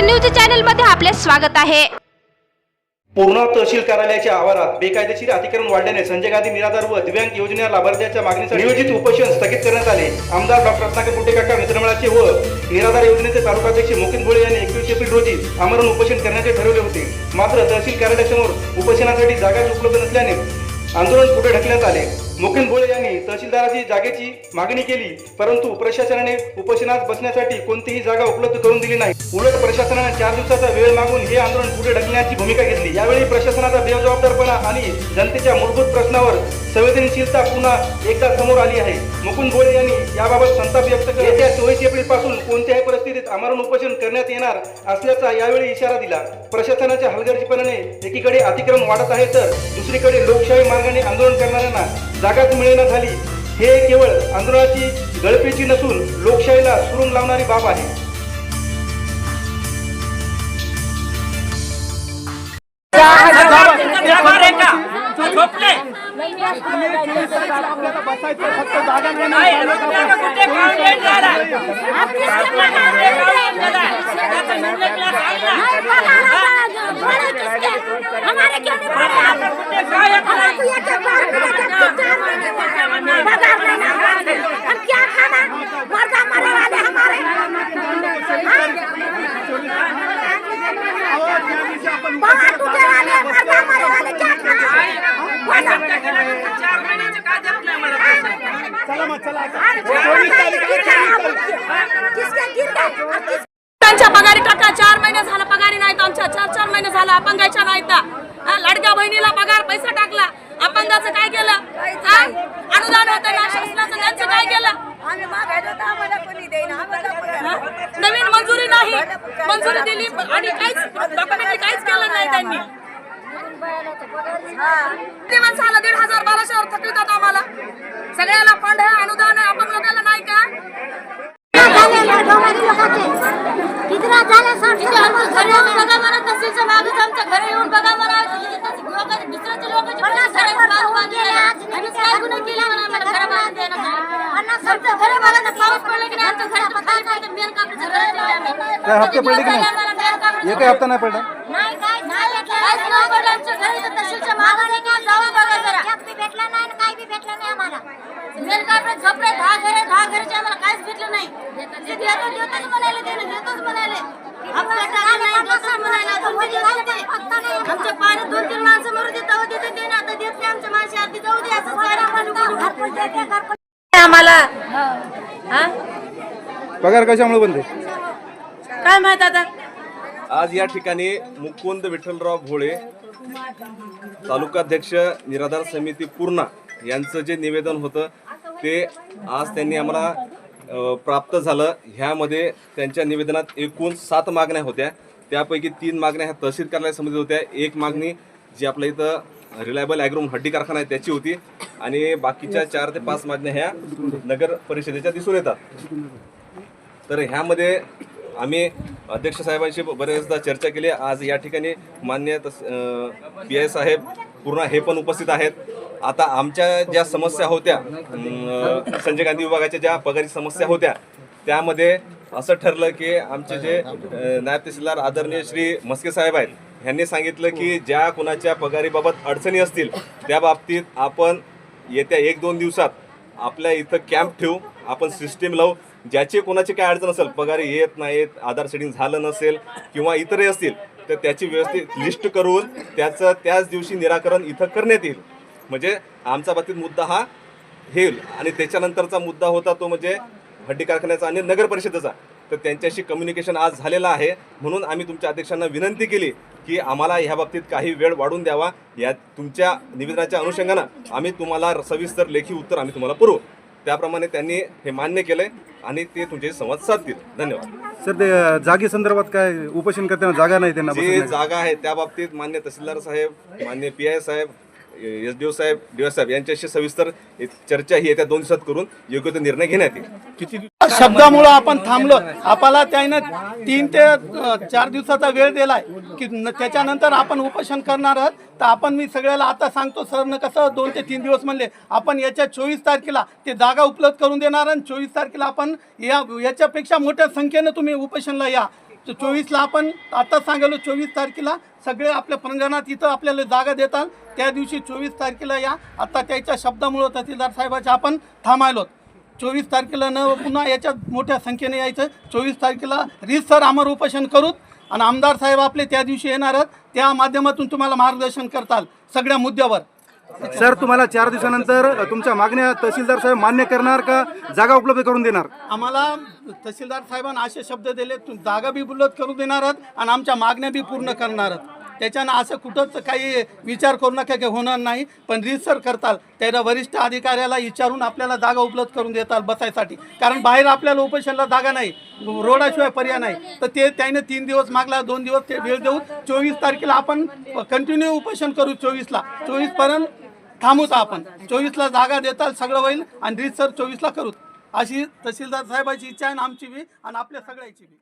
Marathi news चॅनलमध्ये आपले स्वागत आहे. पूर्णा तहसील कार्यालयाच्या आवारात बेकायदेशीर अतिक्रमण वाढल्याने संजय गांधी निराधार व दिव्यांग योजना लाभार्थ्याच्या मागणीसाठी नियोजित उपोषण स्थगित करण्यात आले. आमदार डॉक्टर रत्नाकर कुटेकाका मित्रमळाचे व निराधार योजनेचे तालुकाध्यक्ष मुकुंद भोळे यांनी एकवीस एप्रिल रोजी आमरण उपोषण करण्याचे ठरवले होते. मात्र तहसील कार्यालयासमोर उपोषणासाठी जागाच उपलब्ध नसल्याने आंदोलन पुढे ढकलण्यात आले. मुकुंद भोळे यांनी तहसीलदाराची जागेची मागणी केली परंतु प्रशासनाने उपोषणात बसण्यासाठी कोणतीही जागा उपलब्ध करून दिली नाही. उलट प्रशासनाने चार दिवसाचा वेळ मागून हे आंदोलन पुढे ढकलण्याची भूमिका घेतली. यावेळी प्रशासनाचा बेजबाबदारपणा आणि जनतेच्या मूलभूत प्रश्नावर संवेदनशीलता पुन्हा एकदा समोर आली आहे. मुकुंद भोळे यांनी याबाबत संताप व्यक्त केला. येत्या चोवीस एप्रिलपासून कोणत्याही परिस्थिती परिस्थितीत आमरण उपोषण करण्यात येणार असल्याचा यावेळी इशारा दिला. प्रशासनाच्या हलगर्जीपणाने एकीकडे अतिक्रम वाढत आहे तर दुसरीकडे लोकशाही मार्गाने आंदोलन करणाऱ्यांना जागाच मिळेना झाली. हे केवळ आंदोलनाची गळपेची नसून लोकशाहीला सुरुंग लावणारी बाब आहे. झोपले. नाही रस्त्याला कुठे काउंट झाला आपल्याला कुठे काउंट झाला आता मिडल क्लास आहे ना हमारे क्यों नहीं पढ़े आप? कुठे काय हमको ये क्या बात पगार नहीं हमारे। हम क्या खाना मर्दा मरे वाले हमारे बाहर टूटे वाले मर्दा मरे वाले क्या खाना बोलो। चार महिन्याचं काय देत नाही मला पैसे किसके गिर गए और किस त्यांच्या पगारी टाका. चार महिने झाला पगारी नाही आमच्या चार चार महिने झाला. अपंगाच्या नाही हा, लाडक्या बहिणीला पगार पैसा टाकला. अपंगाचं काय केलं? अनुदान होतं ना शासनाचं त्यांचं काय केलं? नवीन मंजुरी नाही. मंजुरी दिली आणि काहीच डॉक्युमेंट काहीच केलं नाही त्यांनी. माणसाला दीड हजार बाराशेवर थकवितात आम्हाला. सगळ्याला फंड आहे अनुदान आहे अपंग लोकांना नाही का? लोकांचे कितना झाले साठी घरी येऊन बघा आमच्या पाण्यात दोन तीन माणसं मरू दे तेव्हा देते ते ना आता देत नाही आमच्या माणशी आधी जाऊ दे. असं सारं आम्हाला आम्हाला. हा? पगार कशामुळे बंद काय माहीत आता? आज या ठिकाणी मुकुंद विठ्ठलराव भोळे तालुकाध्यक्ष निराधार समिती पूर्णा यांचं जे निवेदन होतं ते आज त्यांनी आम्हाला प्राप्त झालं. ह्यामध्ये त्यांच्या निवेदनात एकूण सात मागण्या होत्या. त्यापैकी तीन मागण्या ह्या तहसील कार्यालयासंबंधित होत्या. एक मागणी जी आपल्या इथं रिलायबल ॲग्रोम हड्डी कारखाना आहे त्याची होती. आणि बाकीच्या चार ते पाच मागण्या ह्या नगर परिषदेच्या दिसून येतात. तर ह्यामध्ये आम्ही अध्यक्ष साहेबांशी बऱ्याचदा चर्चा केली. आज या ठिकाणी मान्य तस पी आय साहेब पूर्ण हे पण उपस्थित आहेत. आता आमच्या ज्या समस्या होत्या संजय गांधी विभागाच्या ज्या पगारी समस्या होत्या त्यामध्ये असं ठरलं की आमचे जे नायब तहसीलदार आदरणीय श्री मस्के साहेब आहेत ह्यांनी सांगितलं की ज्या कुणाच्या पगारीबाबत अडचणी असतील त्या बाबतीत आपण येत्या एक दोन दिवसात आपल्या इथं कॅम्प ठेवू आपण सिस्टीम लावू. ज्याची कोणाची काय अडचण असेल पगारी येत नाहीत आधार सेटिंग झालं नसेल किंवा इतरही असतील तर त्याची व्यवस्थित लिस्ट करून त्याचं त्याच दिवशी निराकरण इथं करण्यात येईल. म्हणजे आमचा बाबतीत मुद्दा हा हे येईल आणि त्याच्यानंतरचा मुद्दा होता तो म्हणजे हड्डी कारखान्याचा आणि नगर परिषदेचा. तर त्यांच्याशी कम्युनिकेशन आज झालेलं आहे. म्हणून आम्ही तुमच्या अध्यक्षांना विनंती केली की आम्हाला ह्या बाबतीत काही वेळ वाढून द्यावा. या तुमच्या निवेदनाच्या अनुषंगानं आम्ही तुम्हाला सविस्तर लेखी उत्तर आम्ही तुम्हाला पुरवू. त्याप्रमाणे त्यांनी हे मान्य केलंय आणि ते तुमचे संवाद साधतील. धन्यवाद. सर ते जागे संदर्भात काय उपोषण करताना जागा नाही त्यांना जी. जागा आहे त्या बाबतीत मान्य तहसीलदार साहेब मान्य पी आय साहेब एस डी ओ साहेब डी ओ साहेब यांच्याशी सविस्तर चर्चा ही येत्या दोन दिवसात करून योग्य तो निर्णय घेण्यात येईल. शब्दामुळं आपण थांबलो आपल्याला त्यानं तीन ते चार दिवसाचा वेळ दिलाय की त्याच्यानंतर आपण उपोषण करणार आहोत. तर आपण मी सगळ्याला आता सांगतो सरनं कसं दोन ते तीन दिवस म्हणले आपण याच्या चोवीस तारखेला ते जागा उपलब्ध करून देणार आणि चोवीस तारखेला आपण या याच्यापेक्षा मोठ्या संख्येनं तुम्ही उपोषणला या. चोवीसला आपण आता सांगालो चोवीस तारखेला सगळे आपल्या प्रंगणात इथं आपल्याला जागा देतात त्या दिवशी चोवीस तारखेला या. आता त्याच्या शब्दामुळं तहसीलदार साहेबाच्या आपण थांबायलो. चोवीस तारखेला न पुन्हा याच्यात मोठ्या संख्येने यायचं. चोवीस तारखेला रीतसर आमर उपोषण करूत आणि आमदार साहेब आपले त्या दिवशी येणार आहेत. त्या माध्यमातून तुम्हाला मार्गदर्शन करताल सगळ्या मुद्द्यावर. सर तुम्हाला चार दिवसानंतर तुमच्या मागण्या तहसीलदार साहेब मान्य करणार का? जागा उपलब्ध करून देणार? आम्हाला तहसीलदार साहेबांना असे शब्द दिले जागा बी उपलब्ध करून देणार आहात आणि आमच्या मागण्या बी पूर्ण करणार आहात. त्याच्यानं असं कुठंच काही विचार करू नका की होणार नाही पण रिसर करताल. त्याला वरिष्ठ अधिकाऱ्याला विचारून आपल्याला जागा उपलब्ध करून देताल बसायसाठी. कारण बाहेर आपल्याला उपोषणला जागा नाही रोडाशिवाय पर्याय नाही. तर ते त्याने तीन दिवस मागला दोन दिवस ते वेळ देऊ चोवीस तारखेला आपण कंटिन्यू उपोषण करू चोवीसला. चोवीसपर्यंत थांबूच आपण. चोवीसला जागा देताल सगळं होईल आणि रीतसर चोवीसला करूत अशी तहसीलदार साहेबाची इच्छा आहे आमची बी आणि आपल्या सगळ्याची बी.